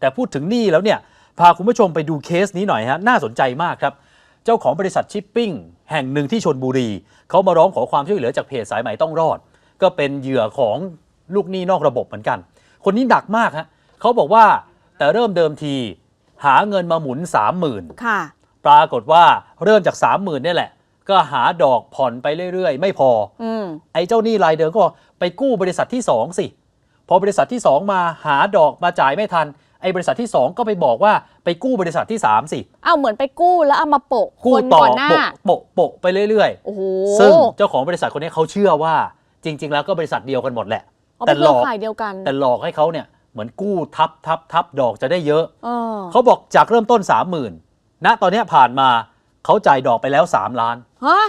แต่พูดถึงหนี้แล้วเนี่ยพาคุณผู้ชมไปดูเคสนี้หน่อยฮะน่าสนใจมากครับ เจ้าของบริษัทชิปปิ้งแห่งหนึ่งที่ชนบุรีเขามาร้องขอความช่วยเหลือจากเพจสายไหมต้องรอด ก็เป็นเหยื่อของลูกหนี้นอกระบบเหมือนกัน คนนี้หนักมากฮะเขาบอกว่าแต่เริ่มเดิมทีหาเงินมาหมุน 30,000ค่ะ ปรากฏว่าเริ่มจาก 30,000เนี่ยแหละ ก็หาดอกผ่อนไปเรื่อยๆ ไม่พออืมไอ้เจ้าหนี้รายเดิมก็ไปกู้บริษัทที่2สิพอบริษัทที่2มาหาดอกมาจ่ายไม่ทัน ไอ้บริษัทที่ 2 ก็ไปบอกว่าไปกู้บริษัทที่ 3 สิเอาเหมือนไปกู้แล้วเอามาโปะกู้คนต่อก่อนหน้า โปะโปะโปะไปเรื่อยโอ้โหๆ ซึ่งเจ้าของบริษัทคนนี้เขาเชื่อว่าจริง ๆ แล้วก็บริษัทเดียวกันหมดแหละ เอาแต่เป็นหเคลรืออก ข่ายเดียวกันแต่หลอกให้เขาเนี่ยเหมือนกู้ทับทับทับดอกจะได้เยอะ เออเขาบอกจากเริ่มต้น 30,000ณตอนเนี้ยผ่านมาเขาจ่ายดอกไปแล้ว 3 ล้าน ฮะ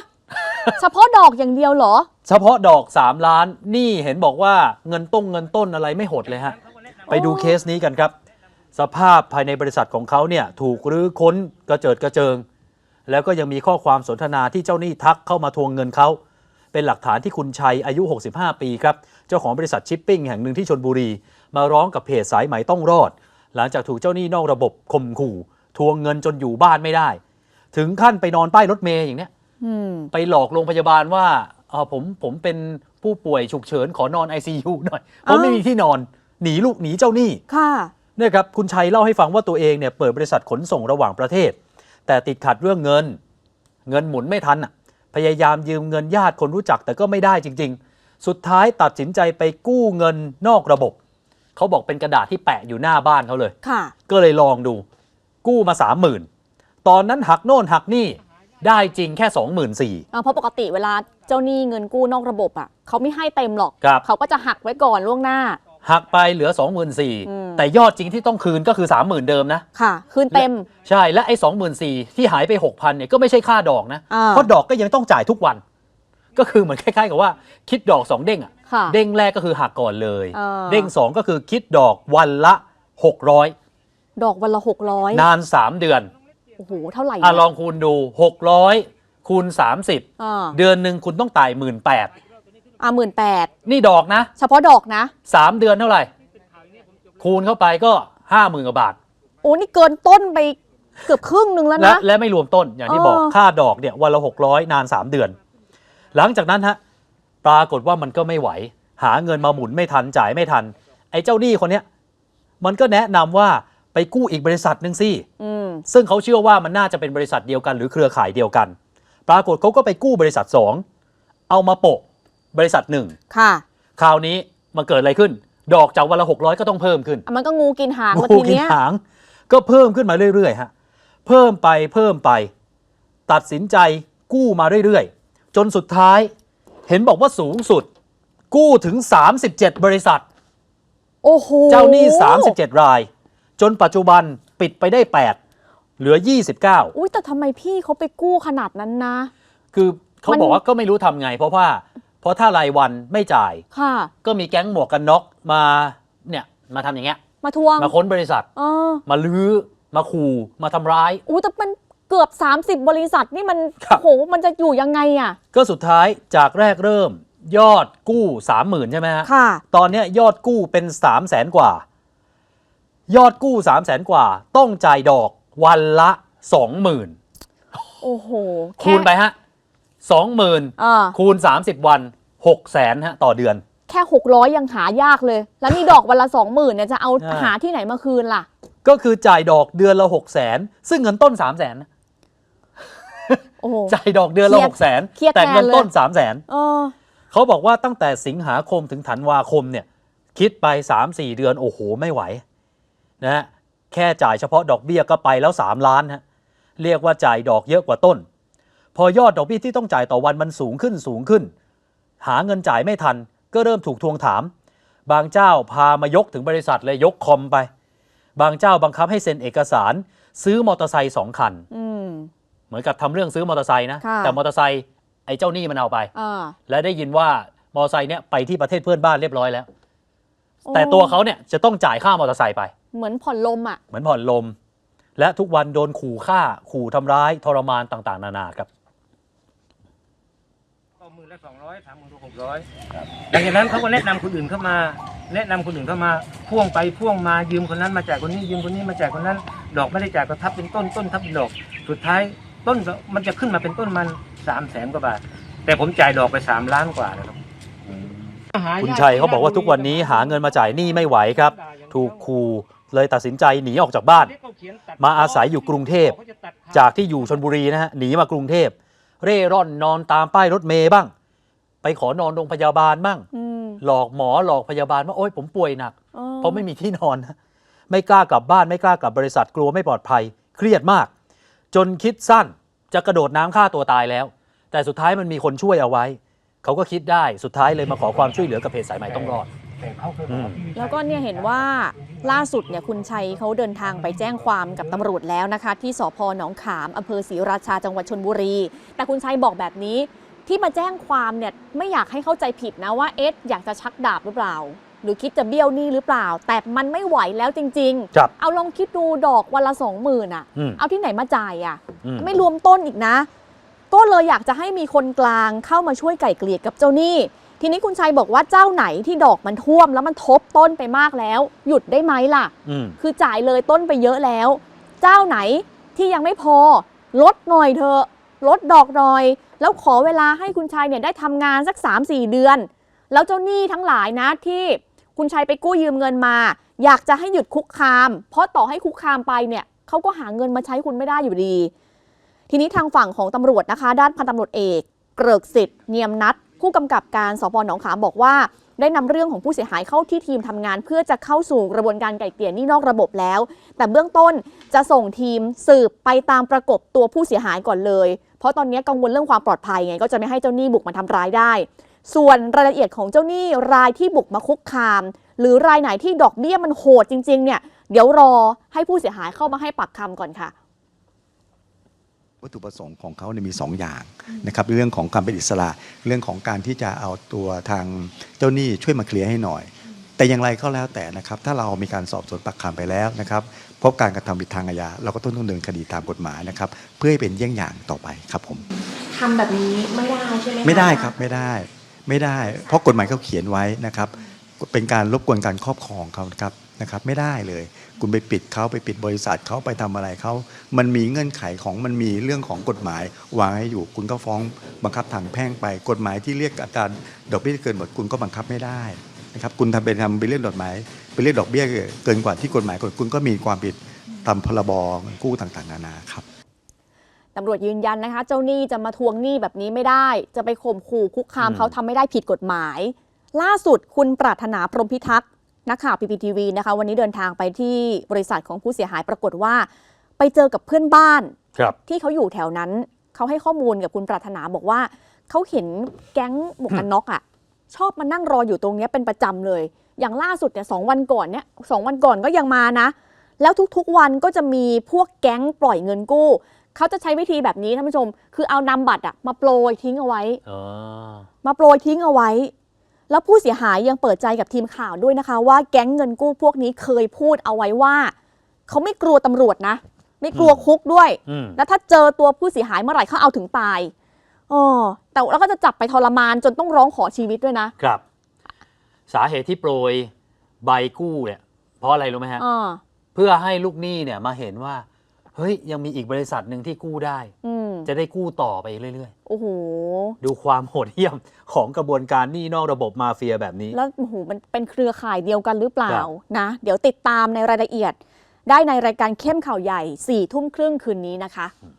เฉพาะดอกอย่างเดียวเหรอ เฉพาะดอก 3 ล้านนี่เห็นบอกว่าเงินต้งเงินต้นอะไรไม่หดเลยฮะ ไปดูเคสนี้กันครับ สภาพภายในบริษัทของเขาเนี่ยถูกรื้อค้นกระเจิดกระเจิง แล้วก็ยังมีข้อความสนทนาที่เจ้าหนี้ทักเข้ามาทวงเงินเขา เป็นหลักฐานที่คุณชัยอายุ 65 ปีครับ เจ้าของบริษัทชิปปิ้งแห่งหนึ่งที่ชนบุรี มาร้องกับเพจสายไหมต้องรอด หลังจากถูกเจ้าหนี้นอกระบบข่มขู่ ทวงเงินจนอยู่บ้านไม่ได้ ถึงขั้นไปนอนป้ายรถเมย์อย่างเนี้ยอืมไปหลอกโรงพยาบาลว่าเอ่อผมผมเป็นผู้ป่วยฉุกเฉินขอนอน ICU หน่อย เพราะอ้าวไม่มีที่นอน หนีลูกหนีเจ้าหนี้ค่ะ เนี่ยครับคุณชัยเล่าให้ฟังว่าตัวเองเนี่ยเปิดบริษัทขนส่งระหว่างประเทศ แต่ติดขัดเรื่องเงิน เงินหมุนไม่ทันอะพยายามยืมเงินญาติคนรู้จักแต่ก็ไม่ได้จริง ๆ สุดท้ายตัดสินใจไปกู้เงินนอกระบบ เขาบอกเป็นกระดาษที่แปะอยู่หน้าบ้านเขาเลย ค่ะ ก็เลยลองดู กู้มาสามหมื่นตอนนั้นหักโน่นหักนี่ได้จริงแค่สองหมื่นสี่ อ่าเพราะปกติเวลาเจ้าหนี้เงินกู้นอกระบบอะเขาไม่ให้เต็มหรอก ครับ เขาก็จะหักไว้ก่อนล่วงหน้า หักไปเหลือ 2 4 0 0อืม0แต่ยอดจริงที่ต้องคืนก็คือ 30,000 เดิมนะ ค่ะ คืนเต็ม ใช่และไอ้สองหมื่นสี่ที่หายไป 6,000เนี่ยก็ไม่ใช่ค่าดอกนะอ่าเพราะดอกก็ยังต้องจ่ายทุกวัน ก็คือเหมือนคล้ายๆกับว่า คิดดอก 2 เด้งอะค่ะเด้งแรกก็คือหักก่อนเลยอ่าเด้ง 2 ก็คือคิดดอกวันละ 600 ดอกวันละหกร้อยนาน 3 เดือนโอ้โหเท่าไหร่อะเนี่ยลองคูณดู 600คูณ30อ่าเดือนหนึ่งคุณต้องจ่ายหมื่นแปด อ่าหมื่นแปดนี่ดอกนะเฉพาะดอกนะ3เดือนเท่าไหร่ คูณเข้าไปก็50,000กว่าบาท โอ้นี่เกินต้นไปเกือบครึ่งหนึ่งแล้วและนะ และไม่รวมต้นอย่างที่บอกเออ ค่าดอกเนี่ยวันละ600นาน3เดือน หลังจากนั้นฮะปรากฏว่ามันก็ไม่ไหว หาเงินมาหมุนไม่ทันจ่ายไม่ทัน ไอ้เจ้าหนี้คนเนี้ยมันก็แนะนำว่าไปกู้อีกบริษัทหนึ่งสิ อืม ซึ่งเขาเชื่อว่ามันน่าจะเป็นบริษัทเดียวกันหรือเครือข่ายเดียวกัน ปรากฏเขาก็ไปกู้บริษัท 2 เอามาโปะ บริษัทหนึ่งค่ะ คราวนี้มันเกิดอะไรขึ้น ดอกจากวันละ600ก็ต้องเพิ่มขึ้นอะมันก็งูกินหางมางูทีกินเนี้ยหาง ก็เพิ่มขึ้นมาเรื่อยๆฮะเพิ่มไปเพิ่มไป ตัดสินใจกู้มาเรื่อยๆ จนสุดท้าย เห็นบอกว่าสูงสุด กู้ถึง 37 บริษัท โอ้โหเจ้าหนี้ 37 ราย จนปัจจุบันปิดไปได้ 8 เหลือ 29 อุ้ยแต่ทำไมพี่เขาไปกู้ขนาดนั้นนะ คือเขามันบอกว่าก็ไม่รู้ทำไง เพราะว่า เพราะถ้ารายวันไม่จ่าย ค่ะ ก็มีแก๊งหมวกกันน็อกมาเนี่ยมาทำอย่างเงี้ย มาทวงมาค้นบริษัท เออมาลื้อมาขู่มาทำร้าย อู้แต่มันเกือบ 30 บริษัทนี่มันครับโหมันจะอยู่ยังไงอะ ก็สุดท้ายจากแรกเริ่ม ยอดกู้30,000ใช่ไหมฮะ ค่ะ ตอนเนี้ยยอดกู้เป็น3 0 0แสนกว่า ยอดกู้3 0 0แสนกว่า ต้องจ่ายดอกวันละ 20,000 โอ้โหแคูณไปฮะ 20,000อ่าคูณ 30 วัน6 0แสนฮะต่อเดือน แค่ 600 ยังหายากเลย แล้วนี่ดอกวันละ 20,000เนี่ยจะเอาอ่า หาที่ไหนมาคืนล่ะ ก็คือจ่ายดอกเดือนละ6 0แสนซึ่งเงินต้น3 0 0แสนนะโอ้โห จ่ายดอกเดือนละเครียด6 0แสนเครียดแต่เงินแทนเลย ต้น3 0 0แสน เออ เขาบอกว่าตั้งแต่สิงหาคมถึงธันวาคมเนี่ยคิดไป 3-4 เดือน โอ้โห ไม่ไหวนะฮะแค่จ่ายเฉพาะดอกเบี้ยก็ไปแล้ว 3 ล้านฮะเรียกว่าจ่ายดอกเยอะกว่าต้น พอยอดดอกเบี้ยที่ต้องจ่ายต่อวันมันสูงขึ้นสูงขึ้น หาเงินจ่ายไม่ทัน ก็เริ่มถูกทวงถาม บางเจ้าพามายกถึงบริษัทเลยยกคอมไป บางเจ้าบังคับให้เซ็นเอกสาร ซื้อมอเตอร์ไซค์สองคันอืมเหมือนกับทำเรื่องซื้อมอเตอร์ไซค์นะค่ะแต่มอเตอร์ไซค์ไอ้เจ้าหนี้มันเอาไปอ่าและได้ยินว่ามอเตอร์ไซค์เนี่ยไปที่ประเทศเพื่อนบ้านเรียบร้อยแล้วโอ้แต่ตัวเขาเนี่ยจะต้องจ่ายค่ามอเตอร์ไซค์ไป เหมือนผ่อนลมอะ เหมือนผ่อนลม และทุกวันโดนขู่ฆ่า ขู่ทำร้ายทรมานต่าง ๆ นานาครับ ละสองร้อยสามหมื่นหกร้อยหลังจากนั้นเขาก็แนะนำคนอื่นเข้ามา แนะนำคนอื่นเข้ามาพ่วงไปพ่วงมายืมคนนั้นมาจ่ายคนนี้ยืมคนนี้มาจ่ายคนนั้น ดอกไม่ได้จ่ายก็ทับเป็นต้นต้นทับเป็นดอก สุดท้ายต้นก็มันจะขึ้นมาเป็นต้นมันสามแสนกว่าบาท แต่ผมจ่ายดอกไปสามล้านกว่าแล้วครับคุณชัยเขาบอกว่าทุกวันนี้หาเงินมาจ่ายหนี้ไม่ไหวครับ ถูกขู่เลยตัดสินใจหนีออกจากบ้าน มาอาศัยอยู่กรุงเทพ จากที่อยู่ชนบุรีนะฮะหนีมากรุงเทพ เร่ร่อนนอนตามป้ายรถเมย์บ้าง ไปขอนอนโรงพยาบาลบ้างอืมหลอกหมอหลอกพยาบาลว่าโอ๊ยผมป่วยหนักออเพราะไม่มีที่นอนนะไม่กล้ากลับบ้านไม่กล้ากลับบริษัทกลัวไม่ปลอดภัย เครียดมาก จนคิดสั้นจะกระโดดน้ำฆ่าตัวตายแล้ว แต่สุดท้ายมันมีคนช่วยเอาไว้ เขาก็คิดได้สุดท้ายเลยมาขอความช่วยเหลือกับเพจสายใหม่ต้องรอดอืมแล้วก็เนี่ยเห็นว่าล่าสุดเนี่ยคุณชัยเขาเดินทางไปแจ้งความกับตำรวจแล้วนะคะ ที่สพหนองขามอำเภอศรีราชาจังหวัดชนบุรี แต่คุณชัยบอกแบบนี้ ที่มาแจ้งความเนี่ยไม่อยากให้เข้าใจผิดนะว่าเอ๊ะอยากจะชักดาบหรือเปล่า หรือคิดจะเบี้ยวหนี้หรือเปล่า แต่มันไม่ไหวแล้วจริง ครับ ๆ เอาลองคิดดูดอกวันละสองหมื่นอะอืมเอาที่ไหนมาจ่ายอะอืมไม่รวมต้นอีกนะ ก็เลยอยากจะให้มีคนกลางเข้ามาช่วยไก่เกลี่ยกับเจ้าหนี้ ทีนี้คุณชัยบอกว่าเจ้าไหนที่ดอกมันท่วมแล้วมันทบต้นไปมากแล้ว หยุดได้ไหมล่ะ อืมคือจ่ายเลยต้นไปเยอะแล้ว เจ้าไหนที่ยังไม่พอ ลดหน่อยเถอะ ลดดอกหน่อย แล้วขอเวลาให้คุณชัยเนี่ยได้ทำงานสัก 3-4 เดือน แล้วเจ้าหนี้ทั้งหลายนะที่คุณชัยไปกู้ยืมเงินมา อยากจะให้หยุดคุกคาม เพราะต่อให้คุกคามไปเนี่ยเขาก็หาเงินมาใช้คุณไม่ได้อยู่ดี ทีนี้ทางฝั่งของตำรวจนะคะ ด้านพันตำรวจเอก เกริกสิทธิ์เนียมนัดผู้กำกับการสพหนองขามบอกว่า ได้นำเรื่องของผู้เสียหายเข้าที่ทีมทำงาน เพื่อจะเข้าสู่กระบวนการไกล่เกลี่ยนี้นอกระบบแล้ว แต่เบื้องต้นจะส่งทีมสืบไปตามประกบตัวผู้เสียหายก่อนเลย เพราะตอนนี้กังวลเรื่องความปลอดภัยไงก็จะไม่ให้เจ้าหนี้บุกมาทำร้ายได้ ส่วนรายละเอียดของเจ้าหนี้รายที่บุกมาคุกคาม หรือรายไหนที่ดอกเบี้ยมันโหดจริงๆเนี่ยเดี๋ยวรอให้ผู้เสียหายเข้ามาให้ปากคำก่อนค่ะวัตถุประสงค์ของเขาเนี่ยมี2ออย่างนะครับเรื่องของการเป็นอิสระ เรื่องของการที่จะเอาตัวทางเจ้าหนี้ช่วยมาเคลียร์ให้หน่อย แต่อย่างไรก็แล้วแต่นะครับ ถ้าเรามีการสอบสวนปากคำไปแล้วนะครับ พบการกระทำผิดทางอาญาเราก็ต้องดำเนินคดีตามกฎหมายนะครับ เพื่อให้เป็นเยี่ยงอย่างต่อไปครับผมทำแบบนี้ไม่ได้ใช่ไหมะไม่ได้ครับไม่ได้ไม่ได้ เพราะกฎหมายเขาเขียนไว้นะครับ เป็นการรบกวนการครอบครองเขานะครับนะครับ ไม่ได้เลย คุณไปปิดเขาไปปิดบริษัทเขาไปทำอะไรเขามันมีเงื่อนไขของมันมีเรื่องของกฎหมายวางให้อยู่ คุณก็ฟ้องบังคับทางแพ่งไป กฎหมายที่เรียกอัตราดอกเบี้ยเกินหมดคุณก็บังคับไม่ได้ นะครับคุณทำเป็นทำเป็นเรื่องดอกไม้เป็นเรื่องดอกเบี้ยเกินกว่าที่กฎหมายกำหนดคุณก็มีความผิดตามพรบเงินกู้ต่างๆ นานาครับตำรวจยืนยันนะคะ เจ้าหนี้จะมาทวงหนี้แบบนี้ไม่ได้ จะไปข่มขู่คุกคามอืมเขาทำไม่ได้ผิดกฎหมาย ล่าสุดคุณปรารถนาพรหมพิทักษ์นักข่าวพีพีทีวีนะคะ วันนี้เดินทางไปที่บริษัทของผู้เสียหายปรากฏว่า ไปเจอกับเพื่อนบ้านครับที่เขาอยู่แถวนั้นเขาให้ข้อมูลกับคุณปรารถนาบอกว่าเขาเห็นแก๊งหมวกกันน็อกอะ ชอบมานั่งรออยู่ตรงเนี้ยเป็นประจำเลย อย่างล่าสุดเนี่ยสองวันก่อนเนี่ยสองวันก่อนก็ยังมานะ แล้วทุกๆวันก็จะมีพวกแก๊งปล่อยเงินกู้ เขาจะใช้วิธีแบบนี้ท่านผู้ชม คือเอานำบัตรอะมาโปรยทิ้งเอาไว้อ๋อมาโปรยทิ้งเอาไว้ แล้วผู้เสียหายยังเปิดใจกับทีมข่าวด้วยนะคะ ว่าแก๊งเงินกู้พวกนี้เคยพูดเอาไว้ว่า เขาไม่กลัวตำรวจนะ ไม่กลัวคุกด้วยอืมแล้วถ้าเจอตัวผู้เสียหายเมื่อไหร่เขาเอาถึงตายอ๋อ แต่แล้วก็จะจับไปทรมานจนต้องร้องขอชีวิตด้วยนะ ครับ สาเหตุที่โปรยใบกู้เนี่ยเพราะอะไรรู้ไหมฮะอ๋อเพื่อให้ลูกหนี้เนี่ยมาเห็นว่า เฮ้ยยังมีอีกบริษัทหนึ่งที่กู้ได้ อืมจะได้กู้ต่อไปเรื่อยโอ้โห ๆ ดูความโหดเหี้ยมของกระบวนการหนี้นอกระบบมาเฟียแบบนี้ แล้วโอ้โหมันเป็นเครือข่ายเดียวกันหรือเปล่าครับ นะ เดี๋ยวติดตามในรายละเอียด ได้ในรายการเข้มข่าวใหญ่4ี่ทุ่มครึ่งคืนนี้นะคะอืม